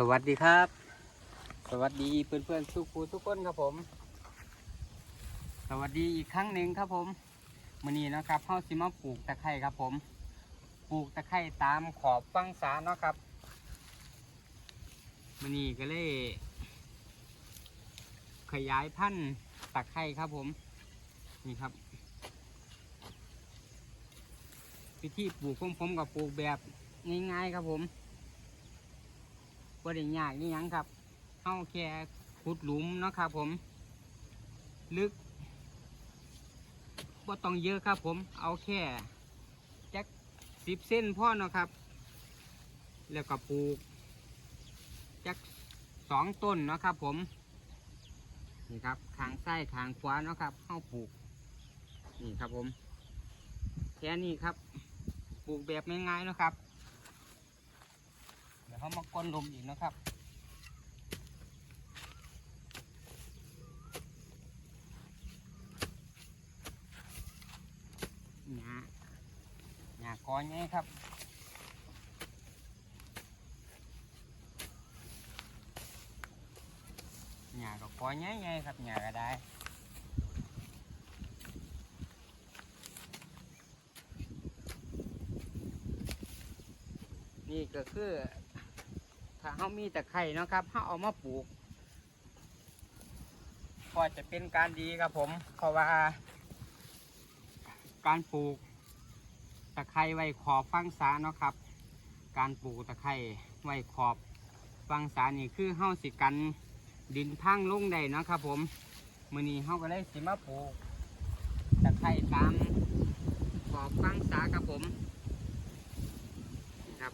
สวัสดีครับ สวัสดีเพื่อนๆทุกผู้ทุกคนครับผม สวัสดีอีกครั้งหนึ่งครับผมมื้อนี้นะครับเฮาสิมาปลูกตะไคร้ครับผม ปลูกตะไคร้ตามขอบฟังสาเนาะครับมื้อนี้ก็เลย ขยายพันธุ์ตะไคร้ครับผม นี่ครับวิธีปลูกของผมกับปลูกแบบง่ายๆครับผม บ่ได้ยากนี่ยังครับเอาแค่ขุดหลุมเนาะครับผม ลึกบ่ต้องเยอะครับผมเอาแค่จักสิบเส้นพ่อเนาะครับ แล้วก็ปลูกจักสองต้นเนาะครับผมนี่ครับทางซ้ายทางขวาเนาะครับเข้าปลูก นี่ครับผม แค่นี้ครับ ปลูกแบบง่ายๆเนาะครับ ยวเขามากลนลมอีกนะครับหญ้าหญ้ากอไงครับหญ้าก็กอไงไงครับหญ้าก็ได้นี่ก็คือ ถ้าเขามีตะไคร่นะครับเขาเอามาปลูกก็จะเป็นการดีครับผม เพราะว่า การปลูกตะไคร่ไว้ขอบฟังสาเนาะครับ การปลูกตะไคร่ไว้ขอบฟังสานี่คือเฮาสิกันดินพังลงได้นะครับผมมื้อนี้เฮาก็เลยสิมาปลูกตะไคร่ตามขอบฟังสาครับผมนี่ครับ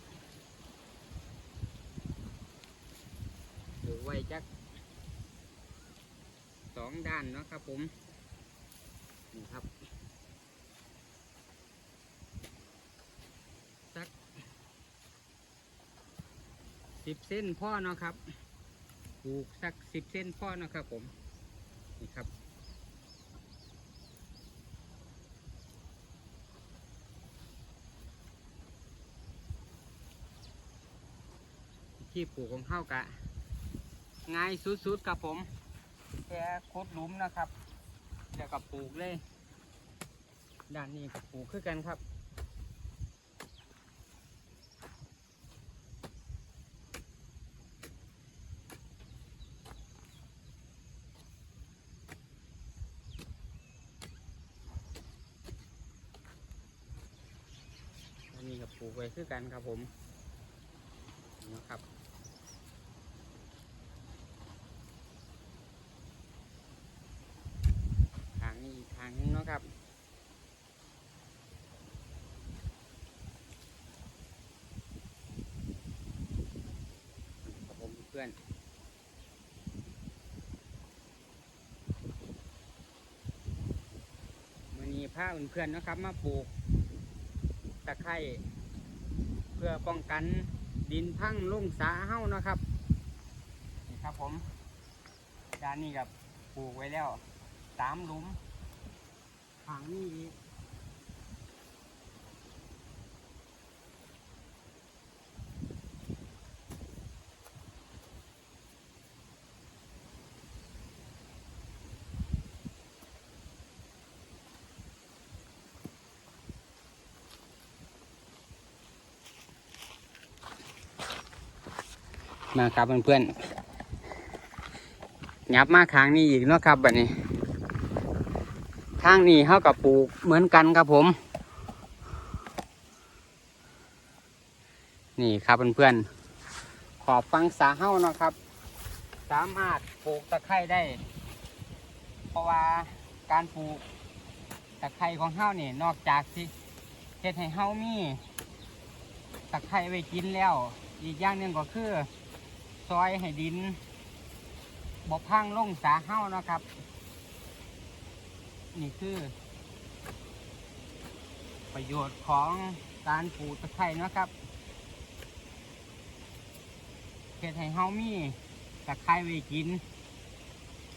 ปลูกไว้ จักสองด้านเนาะครับผมนี่ครับสักสิบเส้นพ่อเนาะครับปลูกสักสิบเส้นพ่อเนาะครับผมนี่ครับที่ปลูกของเข้ากะ ง่ายสุดๆครับผมแค่ขุดหลุมนะครับเดี๋ยวกับปลูกเลย ด้านนี้กับปลูกคือกันครับอันนี้กับปลูกไว้คือกันครับผมนะครับ ทางนี้อีกทางหนึงเนาะครับ ครับผมเพื่อนมันนี้ผ้าเพื่อนๆนะครับ มาปลูกตะไคร้เพื่อป้องกันดินพังลุ่งสาเฮ้านะครับนี่ครับผมด้านนี้กับปลูกไว้แล้วสามหลุมทางนี้ อีกมาครับเพื่อนๆยับมาข้างนี้อีกนะครับแบบนี้ทางนี้เขากับปลูกเหมือนกันครับผม นี่ครับเพื่อนๆขอบฟังสาเฮ้านะครับ สามารถปลูกตะไคร้ได้ เพราะว่าการปลูกตะไคร้ของเฮ้านี่นอกจากที่เฮ็ดให้เฮ้ามีตะไคร้ไว้กินแล้ว อีกอย่างหนึ่งก็คือ ซอยให้ดินบ่พังลงสาเฮ้านะครับ นี่คือ ประโยชน์ของการปลูกตะไคร้นะครับเฮ็ดให้เฮามีตะไคร้ไว้กิน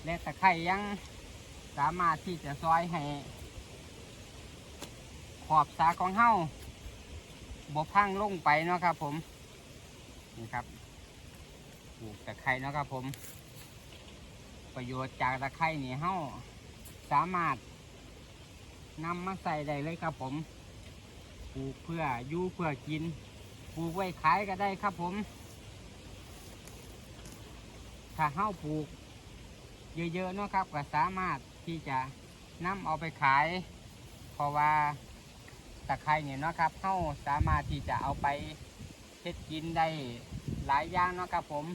และตะไคร้ยังสามารถที่จะซอยให้ขอบสาของเฮาบพังลงไปเนาะครับผม นี่ครับ ปลูกตะไคร้นะครับผม ประโยชน์จากตะไคร้นี่เฮาสามารถนำมาใส่ได้เลยครับผมปลูกเพื่ออยู่เพื่อกินปลูกไว้ขายก็ได้ครับผม ถ้าเฮาปลูก เยอะๆนะครับก็สามารถที่จะนำเอาไปขาย เพราะว่าตะไคร้เนี่ยนะครับเฮาสามารถที่จะเอาไปเฮ็ดกินได้หลายอย่างนะครับผม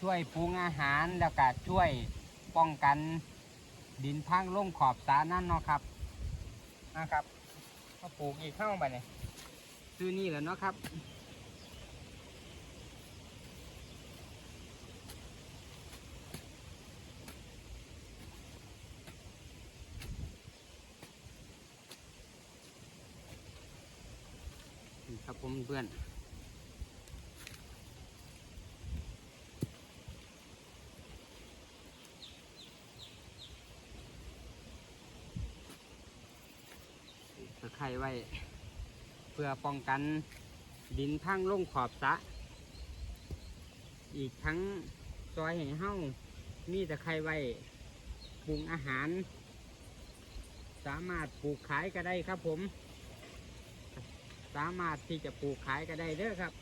ช่วยปรุงอาหารแล้วก็ช่วยป้องกันดินพังลงขอบสานั่นเนาะครับนะครับเขาปลูกอีกเข้าไปเนี่ยซื้อนี่แหละเนาะครับนะครับผมเพื่อน ตะไคร้ไว้ เพื่อป้องกันดินพังลงขอบสะ อีกทั้งซอยแห่งเฮ้ามีตะไคร้ไว้ปรุงอาหาร สามารถปลูกขายก็ได้ครับผม สามารถที่จะปลูกขายก็ได้เด้อครับ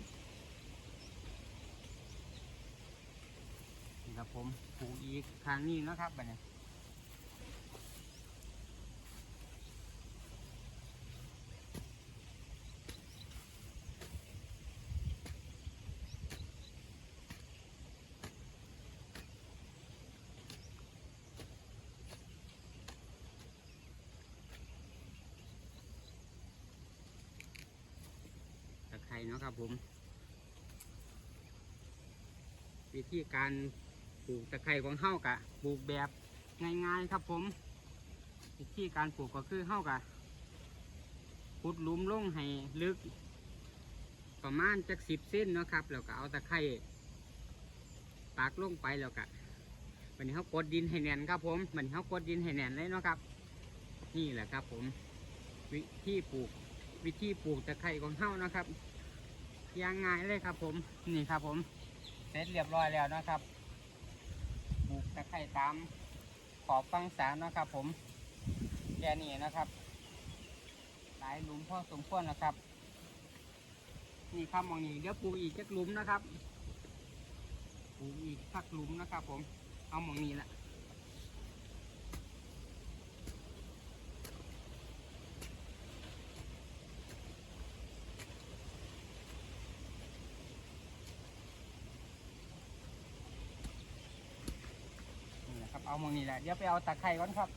นี่ครับผมปลูกอีกทางนี้นะครับบัดนี้ ไคร้เนาะครับผม วิธีการปลูกตะไคร้ของเฮ้ากะปลูกแบบง่ายๆครับผม วิธีการปลูกก็คือเฮ้ากะขุดหลุมลงให้ลึก ประมาณจักสิบเส้นเนาะครับแล้วก็เอาตะไคร้ปักลงไปแล้วก็วันนี้เขากดดินให้แน่นครับผมวันนี้เขากดดินให้แน่นเลยเนาะครับ นี่แหละครับผม วิธีปลูกวิธีปลูกตะไคร้ของเฮ้านะครับ ย่างง่ายเลยครับ ผมนี่ครับ ผมเสร็จเรียบร้อยแล้วนะครับปลูกตะไคร้ตามขอบฟังสารนะครับ ผมแค่นี้นะครับหลายหลุมพอสมควรนะครับ นี่ครับมองนี่เดี๋ยวปลูกอีกจักหลุมนะครับปลูกอีกสักหลุมนะครับ ผมเอามองนี้แหละ นี่นะครับ เอามองนี่แหละ เดี๋ยวไปเอาตะไคร้ก่อนครับ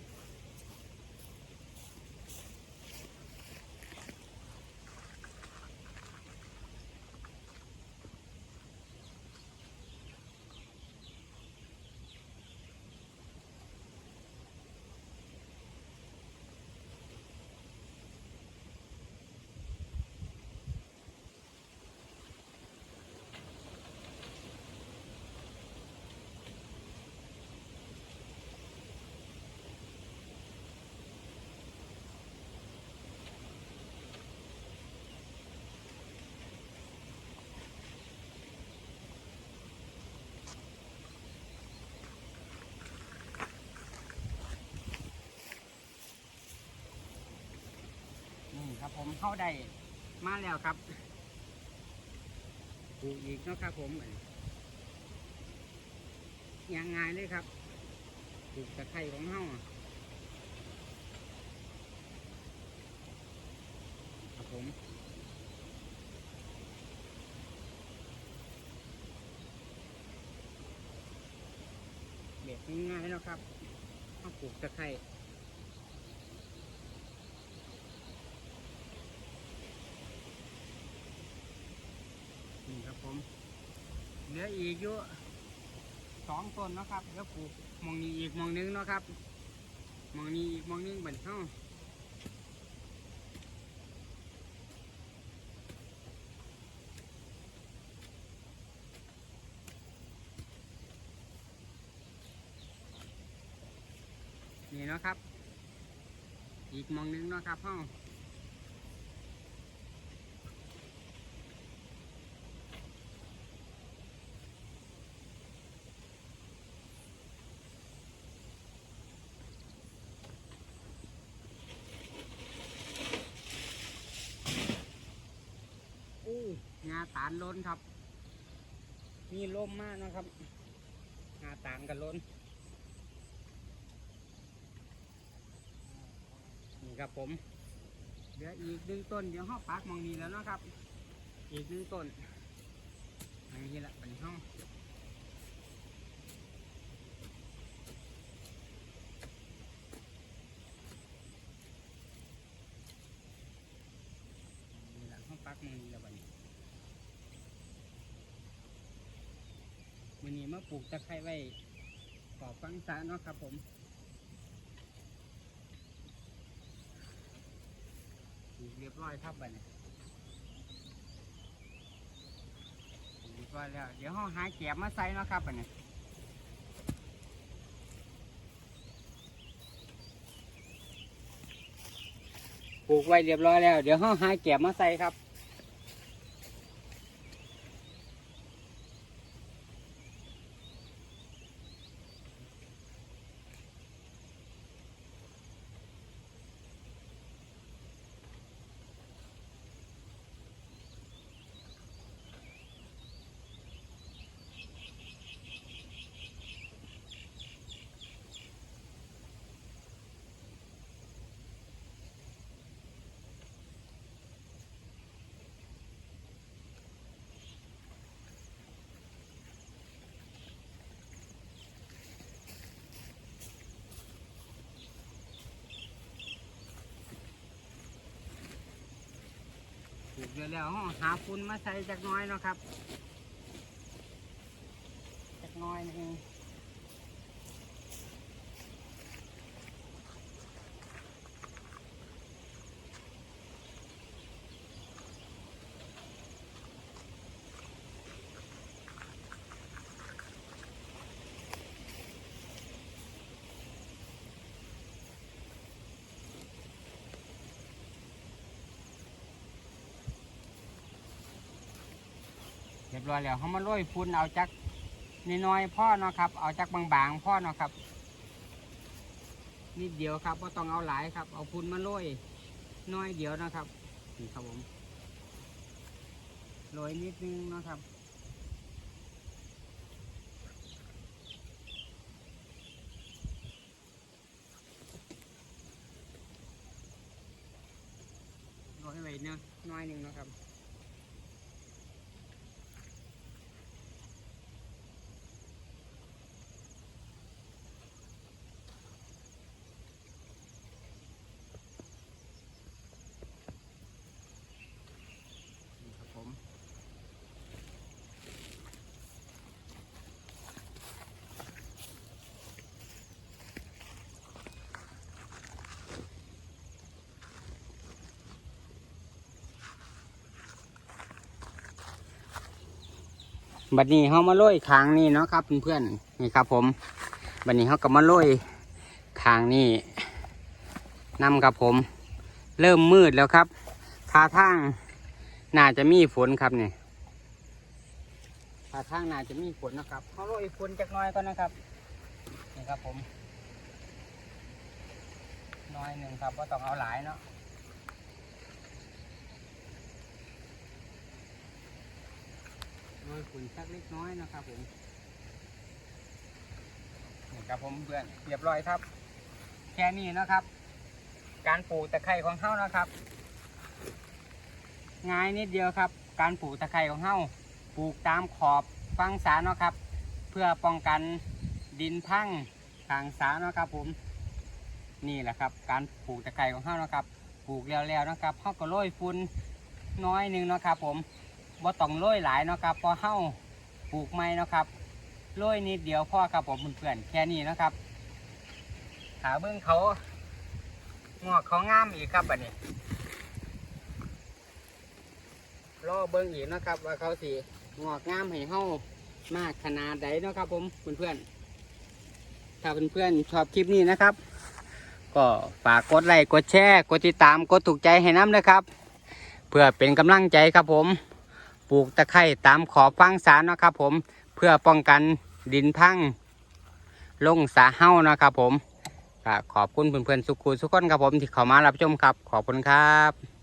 ผมเข้าได้มาแล้วครับปลูกอีกเนาะครับผมยังไงเลยครับปลูกตะไคร้ของเฮาครับผมแบบง่ายๆเนาะครับเฮาปลูกตะไคร้ นี่ครับผมเหลืออีกอยู่สองต้นนะครับเดี๋ยวปลูกมองนี้อีกมองหนึงเนาะครับมองนี้อีกมองหนึงบันเข้านี่เนาะครับ อีกมองหนึงเนาะครับห้อง นา ตาลล้นครับ มีลมมากนะครับงาตาลกันล้น นี่ครับผม เดี๋ยวอีกหนึ่งต้นเดี๋ยวห้อปักมองนี้แล้วเนาะครับ อีกหนึ่งต้นอันนี้แหละเป็นห้องนี่แหละห้องปักมองนี้แล้วบัดนี้วันนี้ มาปลูกตะไคร้ไว้ขอบฟังสาเนาะครับผมปลูกเรียบร้อยครับบัดนี้ปลูกเรียบร้อยแล้ว เดี๋ยวเราหาแกบมาใส่เนาะครับบัดนี้ปลูกไว้เรียบร้อยแล้ว เดี๋ยวเราหาแกบมาใส่ครับ เยอะแล้วเราหาฟุ้นมาใส่จักน้อยเนาะครับ จักน้อยนึง รียบร้อยแล้วเขามาโรยฝุ่นเอาจักน้อยๆพ่อเนาะครับ เอาจักบางๆพ่อเนาะครับนิดเดียวครับก็ต้องเอาหลายครับ เอาฝุ่นมาโรยน้อยเดียวนะครับนี่ครับผมโรยนิดนึงนะครับโรยไว้เนาะน้อยหนึ่งนะครับ บัดนี้เขามาโรยคางนี่เนาะครับเพื่อนๆนี่ครับ ผม บัดนี้เขาก็มาโรยคางนี่นำครับผม เริ่มมืดแล้วครับท่าทางน่าจะมีฝนครับเนี่ยท่าทางน่าจะมีฝนนะครับเขาโรยฝนจักน้อยก่อนนะครับนี่ครับผมน้อยหนึ่งครับว่าต้องเอาหลายเนาะ โรยฝุ่นสักเล็กน้อยนะครับผมนี่ครับผมเพื่อนเรียบร้อยครับ แค่นี้นะครับ การปลูกตะไคร้ของเขานะครับ ง่ายนิดเดียวครับ การปลูกตะไคร้ของเฮาปลูกตามขอบฟังสาเนาะครับ เพื่อป้องกันดินพังทางสาเนาะครับผมนี่แหละครับ การปลูกตะไคร้ของเฮาเนาะครับ ปลูกแล้วๆนะครับเฮาก็โรยฝุ่นน้อยหนึ่งเนาะครับผม บ่ต้องโรยหลายเนาะครับพอเฮาปลูกไม่เนาะครับโรยนิดเดียวพ่อครับผมเพื่อนๆแค่นี้เนาะครับหาเบื้องเขางอกเขางามอีกครับบัดนี้รอเบิ้องอีกนะครับ ว่าเขาสีงอกงามให้เฮามากขนาดใดเนาะครับ ผมเพื่อนๆถ้าเพื่อนๆชอบคลิปนี้นะครับ ก็ฝากกดไลค์กดแชร์กดติดตามกดถูกใจให้น้ำนะครับ เพื่อเป็นกำลังใจครับผม ปลูกตะไคร้ตามขอบฟังสารนะครับผมเพื่อป้องกันดินพังลงสาเฮ้านะครับผมขอบคุณเพื่อนๆสุขุสุขคนครับผมที่เข้ามารับชมครับ ขอบคุณครับ